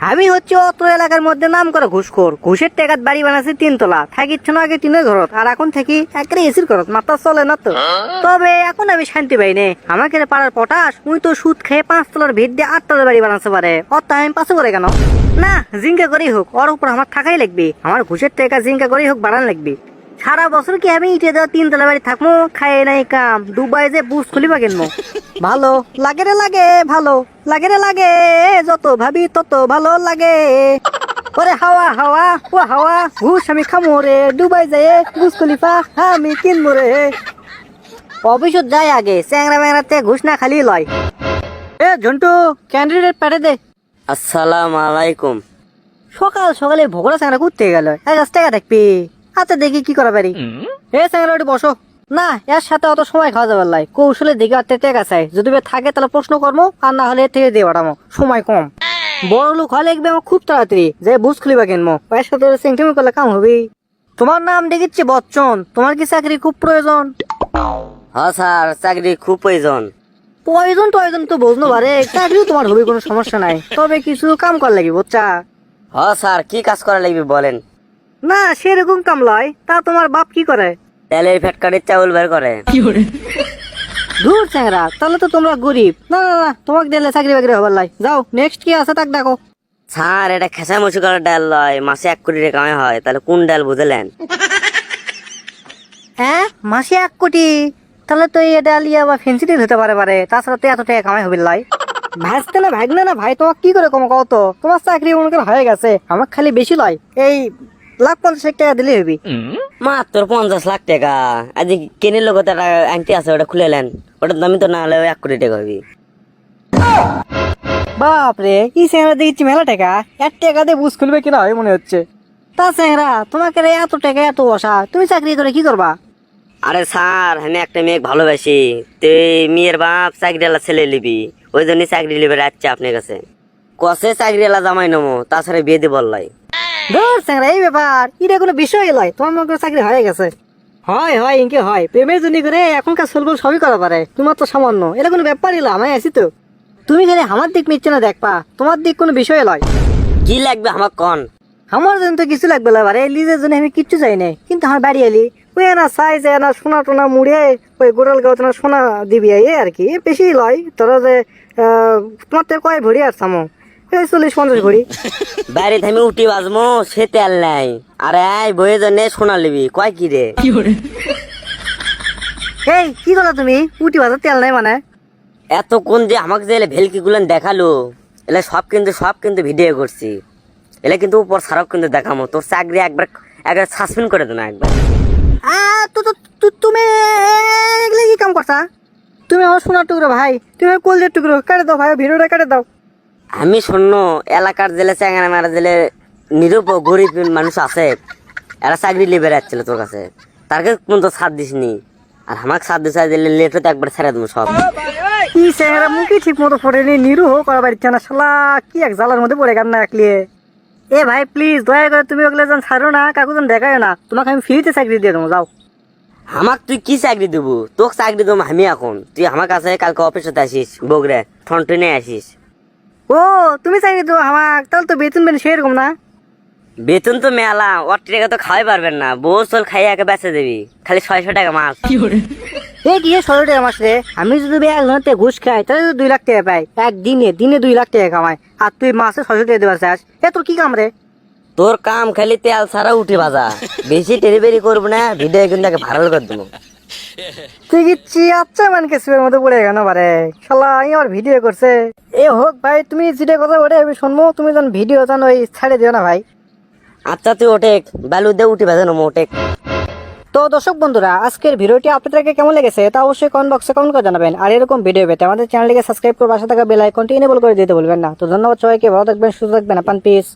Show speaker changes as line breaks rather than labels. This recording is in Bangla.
আমি হচ্ছে অত এলাকার মধ্যে নাম করা ঘুষখোর। ঘুষের টাকাত বাড়ি বানাচ্ছি তিনতলা। থাকিচ্ছ না আগে তিনের ঘরত। আর এখন থাকি একেবারে এসির ঘরত। মাথা চলে না তো। তবে এখন আমি শান্তি পাই নে। আমাকে পাড়ার পটাশ, মুই তো সুদ খেয়ে পাঁচতলার ভিত দিয়ে আটতলার বাড়ি বানাতে পারে। অত আমি পাশে করে কেন? না জিঙ্কা করেই হোক, ওর উপর আমার থাকাই লাগবে। আমার ঘুষের টাকা জিঙ্কা করেই হোক বাড়ান লাগবে। সারা বছর কি আমি ইটে দেওয়া তিনতলা বাড়ি থাকব খাই নাই কাম। দুবাই যে বুস খুলিবা কিনবো ভালো লাগে রে লাগে ভালো লাগে রে লাগে যত ভাবি তত ভালো লাগে। ওরে হাওয়া হাওয়া ও হাওয়া ঘুষ আমি খামো রে ডুবাই যায় বুস খলিফা আমি কিনবো রে। অফিসত যায় আগে চ্যাংরা ম্যাংরাতে ঘুষ না খালি লয়। এ ঝন্টু ক্যান্ডিডেট পাঠে দে।
আসসালাম আলাইকুম।
সকাল সকালে ভোগড়া চ্যাংরা ঘুরতে গেল? এক গাছ টাকা দেখবি। আচ্ছা দেখি কি করা পারি। এ চ্যাংরা বসো। না এর সাথে অত সময় খাওয়া যাবে লাই। কৌশলে দিকে আর টেকা চাই। যদি থাকে তাহলে প্রশ্ন করব আর না হলে থেকে দিয়ে পাঠামো সময় কম। বড় লোক হলে একবে আমার খুব তাড়াতাড়ি যে বুঝ খুলিবা কিনবো সাথে সিংটিমি করলে কাম হবে তোমার নাম দেখিচ্ছি বচ্চন। তোমার কি চাকরি খুব প্রয়োজন?
হ স্যার চাকরি খুব প্রয়োজন।
প্রয়োজন প্রয়োজন তো বুঝনো পারে চাকরিও তোমার হবে কোনো সমস্যা নাই। তবে কিছু কাম কর লাগি বুঝছা?
হ স্যার কি কাজ করা লাগবে বলেন?
না সেরকম কাম লয় তা তোমার বাপ কি করে?
তেলের ফ্যাটকারির চাউল বের করে।
দূর চ্যাংরা তাহলে তো তোমরা গরিব। না না না তোমাকে দিলে চাকরি বাকরি হবার লাই। যাও নেক্সট কি আছে তাক দেখো
স্যার এটা খেসা করার ডাল লয়। মাসে এক কোটি টাকা হয়। তাহলে কোন ডাল বুঝলেন?
হ্যাঁ মাসে এক কোটি। তাহলে তো এটা লিয়া বা ফেন্সিটি হতে পারে পারে। তাছাড়া তো এত টাকা কামাই হবে লাই। ভাজতে না ভাগ না না ভাই তোমার কি করে কম কও তো? তোমার চাকরি মনে হয়ে গেছে। আমার খালি বেশি লয়। এই লাখ পঞ্চাশ হাজার টাকা দিলে হবি।
মাত্র পঞ্চাশ লাখ টাকা। আজ কেনের লোক একটা আংটি আছে ওটা খুলে নেন ওটার দামি তো না হলে এক কোটি টাকা হবি।
বাপরে কি চেহারা দেখছি মেলা টাকা? এক টাকা দিয়ে বুঝ খুলবে কিনা হয় মনে হচ্ছে। তা চেহারা তোমাকে এত টাকা এত বসা। তুমি চাকরি করে কি করবা?
আরে স্যার আমি একটা মেয়ে ভালোবাসি। তুই মেয়ের বাপ চাকরিওয়ালা ছেলে নিবি ওই জন্য চাকরি নিবে রাখছে আপনার কাছে। কষে চাকরিওয়ালা জামাই নমো তাছাড়া বিয়ে দিয়ে বললাই
ধর চেহারা এই ব্যাপার। এটা কোনো বিষয় লয়। তোমার মনে করে চাকরি হয়ে গেছে। হয় হয় ইনকে হয়। প্রেমের জন্য করে এখনকার সলবল সবই করা পারে। তোমার তো সামান্য। এটা কোনো ব্যাপারই লয়। আমি আছি তো। তুমি খালি আমার দিক মিচ্ছে না দেখবা। তোমার দিক কোনো বিষয় লয়।
কি লাগবে আমার কন?
আমার জন্য তো কিছু লাগবে না বারে। লিজের জন্য আমি কিচ্ছু চাই নাই। কিন্তু আমার বাড়ি এলি। ওই না চাই যে না সোনা টোনা মুড়ে ওই গোড়াল গাঁও না সোনা দিবি এই আর কি। বেশি লয়। তোরা যে তোমার তো কয় ভরি আর সামো? এই চল্লিশ পঞ্চাশ ভরি
বাইরে আমি উঠি বাজমো সে তেল নাই। আরে আয় বইয়ের জন্য সোনা লিবি কয় কি রে?
এই কি করো তুমি? উটি বাজার তেল নাই মানে।
এত কোন যে আমাকে যে ভেলকি গুলেন দেখাল এলে সব কিন্তু সব কিন্তু ভিডিও করছি। এলে কিন্তু উপর সারক কিন্তু দেখামো। তোর চাকরি একবার একবার সাসপেন্ড করে দেবো একবার।
আ তো তো তুমি এগুলো কি কাম করছা? তুমি আমার সোনার টুকরো ভাই। তুমি আমার কলজের টুকরো কেটে দাও ভাই ভিডিওটা কেটে দাও।
আমি শূন্য এলাকার জেলে চ্যাংরা মারা জেলে নিরূপ গরিব মানুষ আছে। এরা চাকরি লিবে যাচ্ছিল তোর কাছে। তার কাছে কোন তো সাথ দিসনি। আর আমাকে সাথ দিছে দিলে লেট হতে একবার ছেড়ে দেবো সব।
কি চেহারা মুখে ঠিক মতো ফোটেনি নিরুহ করা পারছে না শালা কি এক জ্বালার মধ্যে পড়ে গান না রাখলিয়ে এ ভাই প্লিজ দয়া করে তুমি ওগুলো যেন ছাড়ো না কাকু যেন দেখায় না। তোমাকে আমি ফ্রিতে চাকরি দিয়ে দেবো যাও।
আমাক তুই কি চাকরি দেবো? তোকে চাকরি দেবো আমি এখন। তুই আমার কাছে কালকে অফিসতে আসিস বগরে ঠনটনে আসিস।
ও তুমি চাকরি দেবো আমাক তাহলে তো বেতন বেন সেরকম না?
বেতন তো মেলা ওর টাকা তো খাওয়াই পারবেন না। বউ চল খাইয়ে একে বেচে দিবি খালি ছয়শো টাকা মাস।
এ কি ষোলো টাকা মাস রে? আমি যদি এক ঘন্টাতে ঘুষ খাই তাহলে তো দুই লাখ টাকা পাই। এক দিনে দিনে দুই লাখ টাকা কামাই। আর তুই মাসে ছয়শো টাকা দেবার চাস। এ তোর কি কাম রে?
তোর কাম খালি তেল ছাড়া উঠে বাজা। বেশি টেরিবেরি করব না ভিডিও কিন্তু একে ভাইরাল করে দেবো।
তুই আচ্ছা মানে কেসুয়ের মধ্যে পড়ে গেল বারে। শালা আমি আমার ভিডিও করছে। এ হোক ভাই তুমি যেটা কথা ওটা আমি শুনব তুমি যখন ভিডিও জানো ওই ছাড়ে দিও না ভাই।
আচ্ছা তুই ওটে বালু দে উঠে বাজানো ওটে
তো দর্শক বন্ধুরা আজকের ভিডিওটি আপনাদেরকে কেমন লেগেছে তা অবশ্যই কমেন্ট বক্সে কমেন্ট করে জানাবেন। আর এরকম ভিডিও পেতে আমাদের চ্যানেলটিকে সাবস্ক্রাইব করে পাশে থাকা বেল আইকনটি এনেবল করে দিতে বলবেন না। তো ধন্যবাদ সবাইকে ভালো থাকবেন সুস্থ থাকবেন আপান পিস